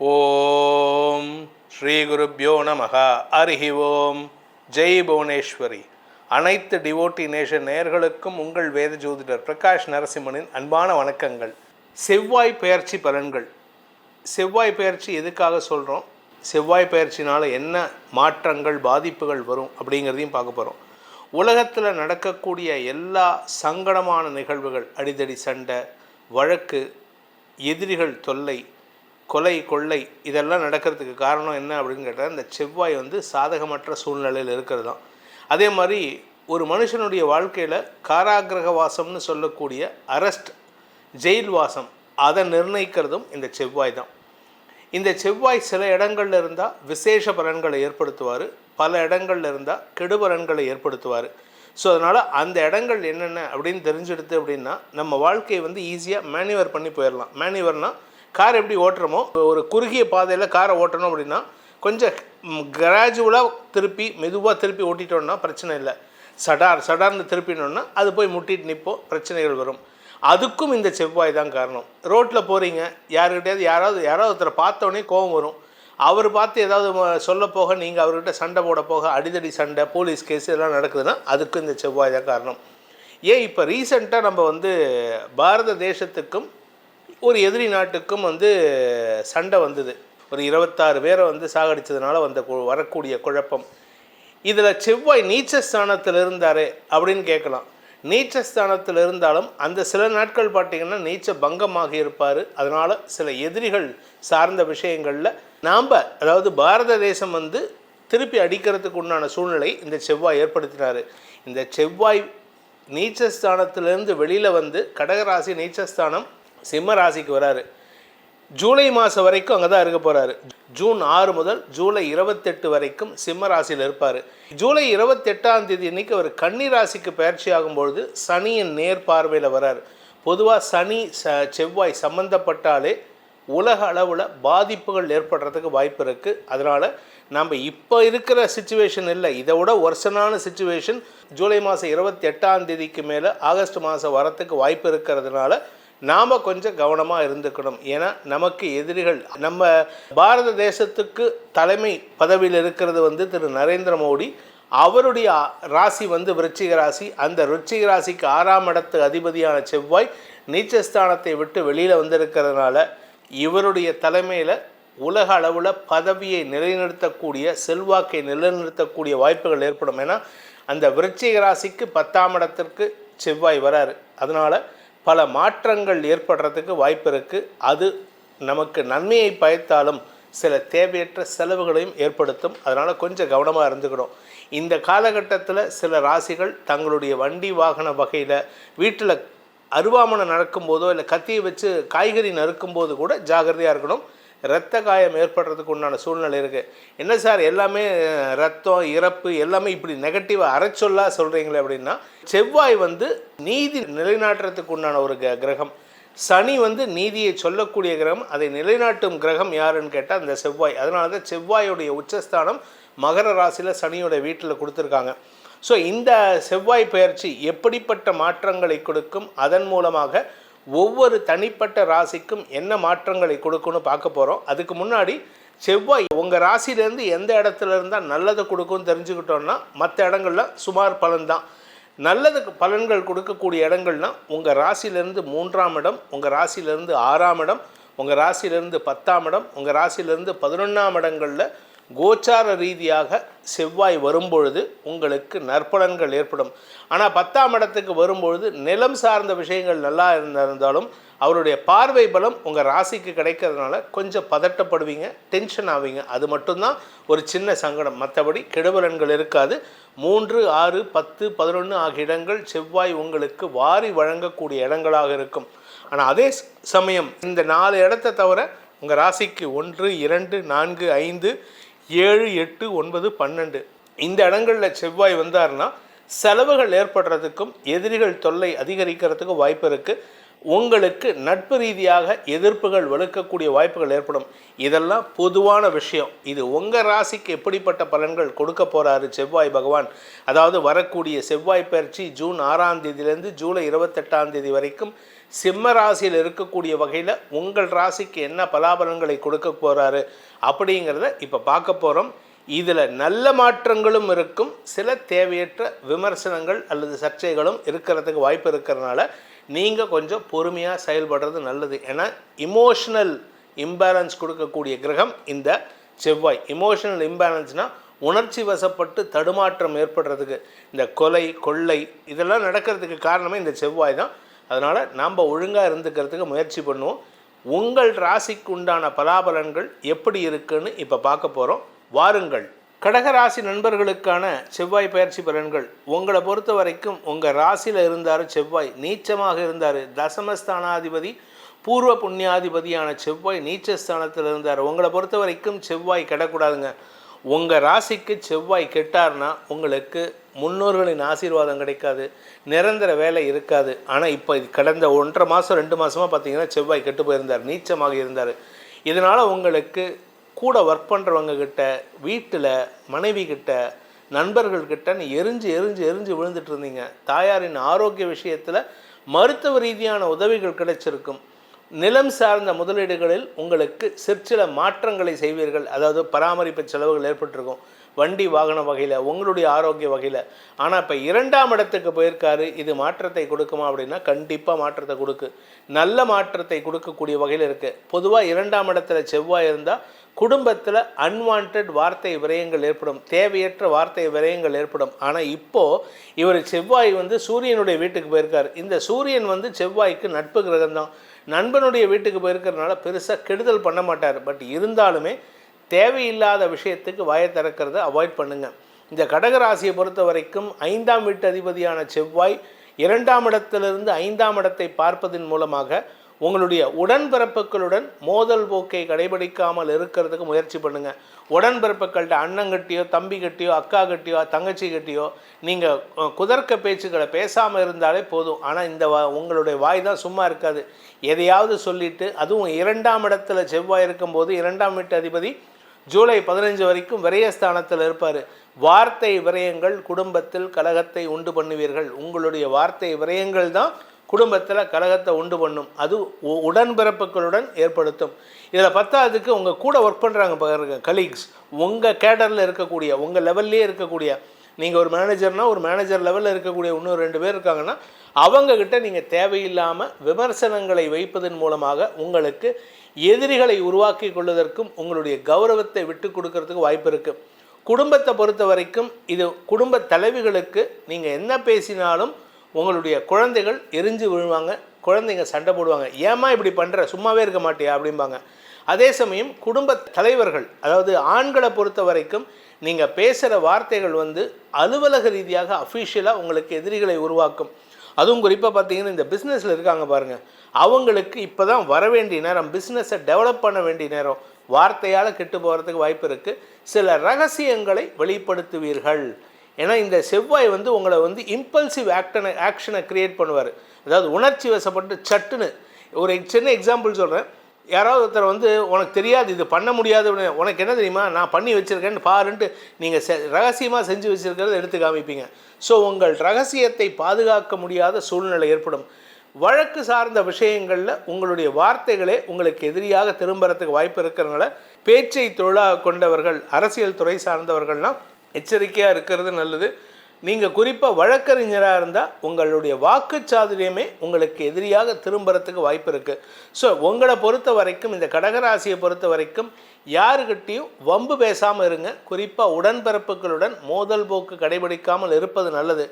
ஓம் ஸ்ரீ குருப்யோ நமக அருகி ஓம். ஜெய் புவனேஸ்வரி. அனைத்து devotee nation நேயர்களுக்கும் உங்கள் வேத ஜோதிடர் பிரகாஷ் நரசிம்மனின் அன்பான வணக்கங்கள். செவ்வாய் பெயர்ச்சி பலன்கள். செவ்வாய் பெயர்ச்சி எதுக்காக சொல்கிறோம் செவ்வாய் பெயர்ச்சினால் என்ன மாற்றங்கள் பாதிப்புகள் வரும் அப்படிங்கிறதையும் பார்க்க போகிறோம் உலகத்தில் நடக்கக்கூடிய எல்லா சங்கடமான நிகழ்வுகள் அடிதடி சண்டை வழக்கு எதிரிகள் தொல்லை கொலை கொள்ளை இதெல்லாம் நடக்கிறதுக்கு காரணம் என்ன அப்படின்னு கேட்டால் இந்த செவ்வாய் வந்து சாதகமற்ற சூழ்நிலையில் இருக்கிறது தான். அதே மாதிரி ஒரு மனுஷனுடைய வாழ்க்கையில் காராகிரக வாசம்னு சொல்லக்கூடிய அரெஸ்ட் ஜெயில் வாசம் அதை நிர்ணயிக்கிறதும் இந்த செவ்வாய் தான். இந்த செவ்வாய் சில இடங்கள்ல இருந்தால் விசேஷ பலன்களை ஏற்படுத்துவார் பல இடங்களில் இருந்தால் கெடு பலன்களை ஏற்படுத்துவார். ஸோ அதனால் அந்த இடங்கள் என்னென்ன அப்படின்னு தெரிஞ்செடுத்து அப்படின்னா நம்ம வாழ்க்கையை வந்து ஈஸியாக மேனுவர் பண்ணி போயிடலாம் மேனுவர்னால் கார் எப்படி ஓட்டுறோமோ ஒரு குறுகிய பாதையில் காரை ஓட்டணும் அப்படின்னா கொஞ்சம் கிராஜுவலாக திருப்பி மெதுவாக திருப்பி ஓட்டிட்டோம்னா பிரச்சனை இல்லை. சடார் சடார்னு திருப்பினோன்னா அது போய் முட்டிட்டு நிற்போம் பிரச்சனைகள் வரும். அதுக்கும் இந்த செவ்வாய் தான் காரணம். ரோட்டில் போகிறீங்க யாருக்கிட்டையாவது யாராவது யாராவது ஒருத்தரை பார்த்தோன்னே கோபம் வரும். அவர் பார்த்து ஏதாவது சொல்ல போக நீங்கள் அவர்கிட்ட சண்டை போட போக அடிதடி சண்டை போலீஸ் கேஸ் இதெல்லாம் நடக்குதுன்னா அதுக்கும் இந்த செவ்வாய் தான் காரணம். ஏன் இப்போ ரீசெண்டாக நம்ம வந்து பாரத தேசத்துக்கும் ஒரு எதிரி நாட்டுக்கும் வந்து சண்டை வந்தது. ஒரு இருபத்தாறு பேரை வந்து சாகடித்ததுனால வந்த வரக்கூடிய குழப்பம். இதில் செவ்வாய் நீச்சஸ்தானத்தில் ஸ்தானத்தில் இருந்தாரே அப்படின்னு கேட்கலாம். நீச்சஸ்தானத்தில் இருந்தாலும் அந்த சில நாட்கள் பார்த்தீங்கன்னா நீச்ச பங்கமாக இருப்பார். அதனால் சில எதிரிகள் சார்ந்த விஷயங்களில் நாம் அதாவது பாரத தேசம் வந்து திருப்பி அடிக்கிறதுக்கு உண்டான சூழ்நிலை இந்த செவ்வாய் ஏற்படுத்தினார். இந்த செவ்வாய் நீச்சஸ்தானத்திலிருந்து வெளியில் வந்து கடகராசி நீச்சஸ்தானம் சிம்ம ராசிக்கு வராரு. ஜூலை மாதம் வரைக்கும் அங்கே தான் இருக்க போகிறாரு ஜூன் ஆறு முதல் ஜூலை இருபத்தெட்டு வரைக்கும் சிம்ம ராசியில் இருப்பார். ஜூலை இருபத்தெட்டாம் தேதி இன்றைக்கி அவர் கன்னி ராசிக்கு பயிற்சி ஆகும்பொழுது சனியின் நேர் பார்வையில் வரார். பொதுவாக சனி ச செவ்வாய் சம்மந்தப்பட்டாலே உலக அளவில் பாதிப்புகள் ஏற்படுறதுக்கு வாய்ப்பு இருக்குது அதனால் நம்ம இப்போ இருக்கிற சுச்சுவேஷன் இல்லை இதை விட ஒர்சனான சுச்சுவேஷன் ஜூலை மாதம் இருபத்தி எட்டாம் தேதிக்கு மேலே ஆகஸ்ட் மாதம் வரத்துக்கு வாய்ப்பு இருக்கிறதுனால நாம் கொஞ்சம் கவனமாக இருந்துக்கணும். ஏன்னா நமக்கு எதிரிகள் நம்ம பாரத தேசத்துக்கு தலைமை பதவியில் இருக்கிறது வந்து திரு நரேந்திர மோடி. அவருடைய ராசி வந்து விருச்சிக ராசி. அந்த விருச்சிக ராசிக்கு ஆறாம் இடத்து அதிபதியான செவ்வாய் நீச்சஸ்தானத்தை விட்டு வெளியில் வந்திருக்கிறதுனால இவருடைய தலைமையில் உலக அளவில் பதவியை நிலைநிறுத்தக்கூடிய செல்வாக்கை நிலைநிறுத்தக்கூடிய வாய்ப்புகள் ஏற்படும். ஏன்னா அந்த விருச்சிக ராசிக்கு பத்தாம் இடத்திற்கு செவ்வாய் வராரு. அதனால் பல மாற்றங்கள் ஏற்படுறதுக்கு வாய்ப்பு இருக்குது அது நமக்கு நன்மையை பயத்தாலும் சில தேவையற்ற செலவுகளையும் ஏற்படுத்தும். அதனால் கொஞ்சம் கவனமாக இருந்துக்கணும். இந்த காலகட்டத்தில் சில ராசிகள் தங்களுடைய வண்டி வாகன வகையில் வீட்டில் அருவாமனை நடக்கும்போதோ இல்லை கத்தியை வச்சு காய்கறி நறுக்கும்போது கூட ஜாகிரதையாக இருக்கணும். இரத்த காயம் ஏற்படுறதுக்கு உண்டான சூழ்நிலை இருக்குது என்ன சார் எல்லாமே ரத்தம் இறப்பு எல்லாமே இப்படி நெகட்டிவாக அரைச்சொல்லாக சொல்கிறீங்களே அப்படின்னா செவ்வாய் வந்து நீதி நிலைநாட்டுறதுக்கு உண்டான ஒரு க- கிரகம். சனி வந்து நீதியை சொல்லக்கூடிய கிரகம் அதை நிலைநாட்டும் கிரகம் யாருன்னு கேட்டால் அந்த செவ்வாய். அதனால தான் செவ்வாயுடைய உச்சஸ்தானம் மகர ராசியில் சனியோட வீட்டில் கொடுத்துருக்காங்க. ஸோ இந்த செவ்வாய் பயிற்சி எப்படிப்பட்ட மாற்றங்களை கொடுக்கும்? அதன் மூலமாக ஒவ்வொரு தனிப்பட்ட ராசிக்கும் என்ன மாற்றங்களை கொடுக்குன்னு பார்க்க போகிறோம் அதுக்கு முன்னாடி செவ்வாய் உங்கள் ராசிலேருந்து எந்த இடத்துல இருந்தால் நல்லதை கொடுக்கும்னு தெரிஞ்சுக்கிட்டோன்னா மற்ற இடங்கள்ல சுமார் பலன்தான் நல்லதுக்கு பலன்கள் கொடுக்கக்கூடிய இடங்கள்னா உங்கள் ராசியிலேருந்து மூன்றாம் இடம் உங்கள் ராசியிலேருந்து ஆறாம் இடம் உங்கள் ராசியிலேருந்து பத்தாம் இடம் உங்கள் ராசியிலேருந்து பதினொன்றாம் இடங்களில் கோச்சார ரீதியாக செவ்வாய் வரும்பொழுது உங்களுக்கு நற்பலன்கள் ஏற்படும். ஆனால் பத்தாம் இடத்துக்கு வரும்பொழுது நிலம் சார்ந்த விஷயங்கள் நல்லா இருந்திருந்தாலும் அவருடைய பார்வை பலம் உங்கள் ராசிக்கு கிடைக்கிறதுனால கொஞ்சம் பதட்டப்படுவீங்க டென்ஷன் ஆவீங்க. அது மட்டும்தான் ஒரு சின்ன சங்கடம். மற்றபடி கெடுபலன்கள் இருக்காது. மூன்று ஆறு பத்து பதினொன்று ஆகிய இடங்கள் செவ்வாய் உங்களுக்கு வாரி வழங்கக்கூடிய இடங்களாக இருக்கும். ஆனால் அதே சமயம் இந்த நாலு இடத்த தவிர உங்கள் ராசிக்கு ஒன்று இரண்டு நான்கு ஐந்து ஏழு எட்டு ஒன்பது பன்னெண்டு. இந்த இடங்களில் செவ்வாய் வந்தாருன்னா செலவுகள் ஏற்படுறதுக்கும் எதிரிகள் தொல்லை அதிகரிக்கிறதுக்கும் வாய்ப்பு இருக்குது உங்களுக்கு நட்பு ரீதியாக எதிர்ப்புகள் வலுக்கக்கூடிய வாய்ப்புகள் ஏற்படும். இதெல்லாம் பொதுவான விஷயம். இது உங்கள் ராசிக்கு எப்படிப்பட்ட பலன்கள் கொடுக்க போகிறாரு செவ்வாய் பகவான்? அதாவது வரக்கூடிய செவ்வாய் பயிற்சி ஜூன் ஆறாம் தேதியிலேருந்து ஜூலை இருபத்தெட்டாம் தேதி வரைக்கும் சிம்ம ராசியில் இருக்கக்கூடிய வகையில் உங்கள் ராசிக்கு என்ன பலாபலன்களை கொடுக்க போகிறாரு அப்படிங்கிறத இப்போ பார்க்க போகிறோம் இதில் நல்ல மாற்றங்களும் இருக்கும். சில தேவையற்ற விமர்சனங்கள் அல்லது சர்ச்சைகளும் இருக்கிறதுக்கு வாய்ப்பு இருக்கிறதுனால நீங்கள் கொஞ்சம் பொறுமையாக செயல்படுறது நல்லது. ஏன்னா இமோஷனல் இம்பேலன்ஸ் கொடுக்கக்கூடிய கிரகம் இந்த செவ்வாய். இமோஷனல் இம்பேலன்ஸ்னால் உணர்ச்சி வசப்பட்டு தடுமாற்றம் ஏற்படுறதுக்கு. இந்த கொலை கொள்ளை இதெல்லாம் நடக்கிறதுக்கு காரணமே இந்த செவ்வாய் தான். அதனால் நாம் ஒழுங்காக இருந்துக்கிறதுக்கு முயற்சி பண்ணுவோம். உங்கள் ராசிக்கு உண்டான பலாபலன்கள் எப்படி இருக்குன்னு இப்போ பார்க்க போகிறோம் வாருங்கள். கடகராசி நண்பர்களுக்கான செவ்வாய் பயிற்சி பலன்கள். உங்களை பொறுத்த வரைக்கும் உங்கள் ராசியில் இருந்தார் செவ்வாய் நீச்சமாக இருந்தார் தசமஸ்தானாதிபதி பூர்வ புண்ணியாதிபதியான செவ்வாய் நீச்சஸ்தானத்தில் இருந்தார். உங்களை பொறுத்த வரைக்கும் செவ்வாய் கிடக்கூடாதுங்க. உங்கள் ராசிக்கு செவ்வாய் கெட்டார்னா உங்களுக்கு முன்னோர்களின் ஆசீர்வாதம் கிடைக்காது நிரந்தர வேலை இருக்காது. ஆனால் இப்போ கடந்த ஒன்றரை மாதம் ரெண்டு மாதமாக பார்த்தீங்கன்னா செவ்வாய் கெட்டு போயிருந்தார் நீச்சமாக இருந்தார். இதனால் உங்களுக்கு கூட ஒர்க் பண்ணுறவங்க கிட்ட வீட்டில் மனைவி கிட்ட நண்பர்கள்கிட்ட நீ எரிஞ்சு எரிஞ்சு எரிஞ்சு விழுந்துட்டு இருந்தீங்க. தாயாரின் ஆரோக்கிய விஷயத்தில் மருத்துவ ரீதியான உதவிகள் கிடைச்சிருக்கும். நிலம் சார்ந்த முதலீடுகளில் உங்களுக்கு சிற்சில மாற்றங்களை செய்வீர்கள். அதாவது பராமரிப்பு செலவுகள் ஏற்பட்டிருக்கும். வண்டி வாகன வகையில் உங்களுடைய ஆரோக்கிய வகையில். ஆனால் இப்போ இரண்டாம் இடத்துக்கு போயிருக்காரு. இது மாற்றத்தை கொடுக்குமா அப்படின்னா கண்டிப்பாக மாற்றத்தை கொடுக்கு. நல்ல மாற்றத்தை கொடுக்கக்கூடிய வகையில் இருக்குது பொதுவாக இரண்டாம் இடத்துல செவ்வாய் இருந்தால் குடும்பத்தில் அன்வான்ட் வார்த்தை விரயங்கள் ஏற்படும். தேவையற்ற வார்த்தை விரயங்கள் ஏற்படும். ஆனால் இப்போது இவர் செவ்வாய் வந்து சூரியனுடைய வீட்டுக்கு போயிருக்கார். இந்த சூரியன் வந்து செவ்வாய்க்கு நட்பு கிரகம்தான். நண்பனுடைய வீட்டுக்கு போயிருக்கிறதுனால பெருசாக கெடுதல் பண்ண மாட்டார். பட் இருந்தாலுமே தேவையில்லாத விஷயத்துக்கு வாயை திறக்கிறத அவாய்ட் பண்ணுங்கள் இந்த கடகராசியை பொறுத்த வரைக்கும் ஐந்தாம் வீட்டு அதிபதியான செவ்வாய் இரண்டாம் இடத்திலிருந்து ஐந்தாம் இடத்தை பார்ப்பதன் மூலமாக உங்களுடைய உடன்பிறப்புகளுடன் மோதல் போக்கை கடைபிடிக்காமல் இருக்கிறதுக்கு முயற்சி பண்ணுங்கள் உடன்பிறப்புகள்கிட்ட அண்ணன் கட்டியோ தம்பி கட்டியோ அக்கா கட்டியோ தங்கச்சி கட்டியோ நீங்கள் குதர்க்க பேச்சுக்களை பேசாமல் இருந்தாலே போதும். ஆனால் இந்த வா உங்களுடைய வாய் தான் சும்மா இருக்காது. எதையாவது சொல்லிட்டு அதுவும் இரண்டாம் இடத்துல செவ்வாய் இருக்கும்போது இரண்டாம் வீட்டு அதிபதி ஜூலை பதினஞ்சு வரைக்கும் விரயஸ்தானத்தில் இருப்பார். வார்த்தை விரயங்கள் குடும்பத்தில் கலகத்தை உண்டு பண்ணுவீர்கள். உங்களுடைய வார்த்தை விரயங்கள் தான் குடும்பத்தில் கலகத்தை உண்டு பண்ணும். அது உ- உடன்பிறப்புகளுடன் ஏற்படுத்தும். இதில் பத்தாவதுக்கு உங்கள் கூட ஒர்க் பண்ணுறாங்க பாருங்க கலீக்ஸ் உங்கள் கேடரில் இருக்கக்கூடிய உங்கள் லெவல்லே இருக்கக்கூடிய நீங்கள் ஒரு மேனேஜர்னால் ஒரு மேனேஜர் லெவலில் இருக்கக்கூடிய இன்னும் ரெண்டு பேர் இருக்காங்கன்னா அவங்கக்கிட்ட நீங்கள் தேவையில்லாமல் விமர்சனங்களை வைப்பதன் மூலமாக உங்களுக்கு எதிரிகளை உருவாக்கி கொள்வதற்கும் உங்களுடைய கௌரவத்தை விட்டு கொடுக்கறதுக்கு வாய்ப்பு இருக்குது குடும்பத்தை பொறுத்த வரைக்கும் இது குடும்ப தலைவிகளுக்கு நீங்கள் என்ன பேசினாலும் உங்களுடைய குழந்தைகள் எரிஞ்சு விழுவாங்க குழந்தைங்க சண்டை போடுவாங்க. ஏம்மா இப்படி பண்ணுற சும்மாவே இருக்க மாட்டியா? அப்படிம்பாங்க. அதே சமயம் குடும்ப தலைவர்கள் அதாவது ஆண்களை பொறுத்த வரைக்கும் நீங்கள் பேசுகிற வார்த்தைகள் வந்து அலுவலக ரீதியாக அஃபிஷியலாக உங்களுக்கு எதிரிகளை உருவாக்கும். அதுவும் குறிப்பாக பார்த்தீங்கன்னா இந்த பிஸ்னஸில் இருக்காங்க பாருங்கள் அவங்களுக்கு இப்போ தான் வர வேண்டிய நேரம் பிஸ்னஸை டெவலப் பண்ண வேண்டிய நேரம். வார்த்தையால் கெட்டு போகிறதுக்கு வாய்ப்பு இருக்குது சில ரகசியங்களை வெளிப்படுத்துவீர்கள். ஏன்னா இந்த செவ்வாய் வந்து உங்களை வந்து இம்பல்சிவ் ஆக்டனை ஆக்ஷனை க்ரியேட் பண்ணுவார். அதாவது உணர்ச்சி வசப்பட்டு சட்டுன்னு. ஒரு சின்ன எக்ஸாம்பிள் சொல்கிறேன் யாராவது ஒருத்தர் வந்து உனக்கு தெரியாது இது பண்ண முடியாது உனக்கு என்ன தெரியுமா? நான் பண்ணி வச்சுருக்கேன்னு பாருன்ட்டு நீங்கள் செ ரகசியமாக செஞ்சு வச்சுருக்கிறத எடுத்து காமிப்பீங்க. ஸோ உங்கள் ரகசியத்தை பாதுகாக்க முடியாத சூழ்நிலை ஏற்படும். வழக்கு சார்ந்த விஷயங்களில் உங்களுடைய வார்த்தைகளே உங்களுக்கு எதிரியாக திரும்புறதுக்கு வாய்ப்பு இருக்கிறனால பேச்சை தொழிலாக கொண்டவர்கள் அரசியல் துறை சார்ந்தவர்கள்லாம் எச்சரிக்கையாக இருக்கிறது நல்லது. நீங்கள் குறிப்பாக வழக்கறிஞராக இருந்தால் உங்களுடைய வாக்குச்சாதுரியமே உங்களுக்கு எதிரியாக திரும்புறதுக்கு வாய்ப்பு இருக்குது ஸோ உங்களை பொறுத்த வரைக்கும் இந்த கடகராசியை பொறுத்த வரைக்கும் யாருக்கிட்டேயும் வம்பு பேசாமல் இருங்க. குறிப்பாக உடன்பிறப்புகளுடன் மோதல் போக்கு கடைபிடிக்காமல் இருப்பது நல்லது.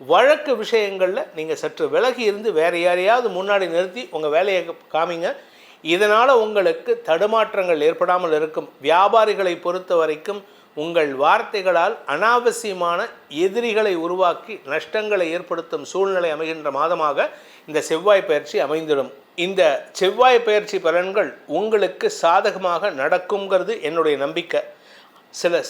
வழக்கு விஷயங்களில் நீங்கள் சற்று விலகி இருந்து வேறு யாரையாவது முன்னாடி நிறுத்தி உங்கள் வேலையை காமிங்க. இதனால் உங்களுக்கு தடுமாற்றங்கள் ஏற்படாமல் இருக்கும். வியாபாரிகளை பொறுத்த வரைக்கும் உங்கள் வார்த்தைகளால் அனாவசியமான எதிரிகளை உருவாக்கி நஷ்டங்களை ஏற்படுத்தும் சூழ்நிலை அமைகின்ற மாதமாக இந்த செவ்வாய் பயிற்சி அமைந்திடும். இந்த செவ்வாய் பயிற்சி பலன்கள் உங்களுக்கு சாதகமாக நடக்குங்கிறது என்னுடைய நம்பிக்கை. சில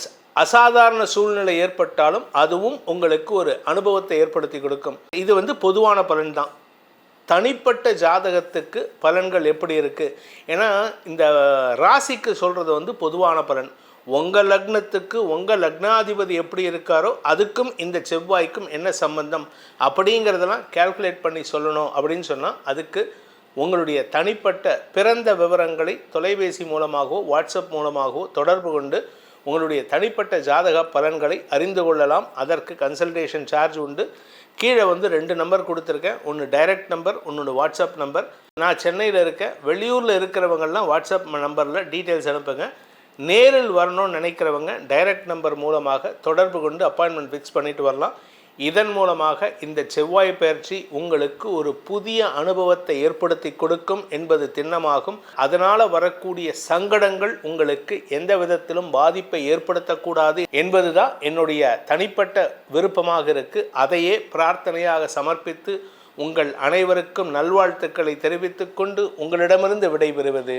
அசாதாரண சூழ்நிலை ஏற்பட்டாலும் அதுவும் உங்களுக்கு ஒரு அனுபவத்தை ஏற்படுத்தி கொடுக்கும். இது வந்து பொதுவான பலன் தான் தனிப்பட்ட ஜாதகத்துக்கு பலன்கள் எப்படி இருக்குது ஏன்னா இந்த ராசிக்கு சொல்கிறது வந்து பொதுவான பலன். உங்கள் லக்னத்துக்கு உங்கள் லக்னாதிபதி எப்படி இருக்காரோ அதுக்கும் இந்த செவ்வாய்க்கும் என்ன சம்பந்தம் அப்படிங்கிறதெல்லாம் கால்குலேட் பண்ணி சொல்லணும் அப்படின்னு சொன்னால் அதுக்கு உங்களுடைய தனிப்பட்ட பிறந்த விவரங்களை தொலைபேசி மூலமாகவோ வாட்ஸ்அப் மூலமாகவோ தொடர்பு கொண்டு உங்களுடைய தனிப்பட்ட ஜாதக பலன்களை அறிந்து கொள்ளலாம். அதற்கு கன்சல்டேஷன் சார்ஜ் உண்டு. கீழே வந்து ரெண்டு நம்பர் கொடுத்துருக்கேன். ஒன்று டைரக்ட் நம்பர் ஒன்று வாட்ஸ்அப் நம்பர் நான் சென்னையில் இருக்கேன். வெளியூரில் இருக்கிறவங்கெல்லாம் வாட்ஸ்அப் நம்பரில் டீட்டெயில்ஸ் அனுப்புங்க. நேரில் வரணும்னு நினைக்கிறவங்க டைரக்ட் நம்பர் மூலமாக தொடர்பு கொண்டு அப்பாயின்மெண்ட் ஃபிக்ஸ் பண்ணிட்டு வரலாம். இதன் மூலமாக இந்த செவ்வாய் பயிற்சி உங்களுக்கு ஒரு புதிய அனுபவத்தை ஏற்படுத்தி கொடுக்கும் என்பது திண்ணமாகும். அதனால் வரக்கூடிய சங்கடங்கள் உங்களுக்கு எந்த விதத்திலும் பாதிப்பை ஏற்படுத்தக்கூடாது என்பதுதான் என்னுடைய தனிப்பட்ட விருப்பமாக இருக்கு. அதையே பிரார்த்தனையாக சமர்ப்பித்து உங்கள் அனைவருக்கும் நல்வாழ்த்துக்களை தெரிவித்துக்கொண்டு உங்களிடமிருந்து விடைபெறுவது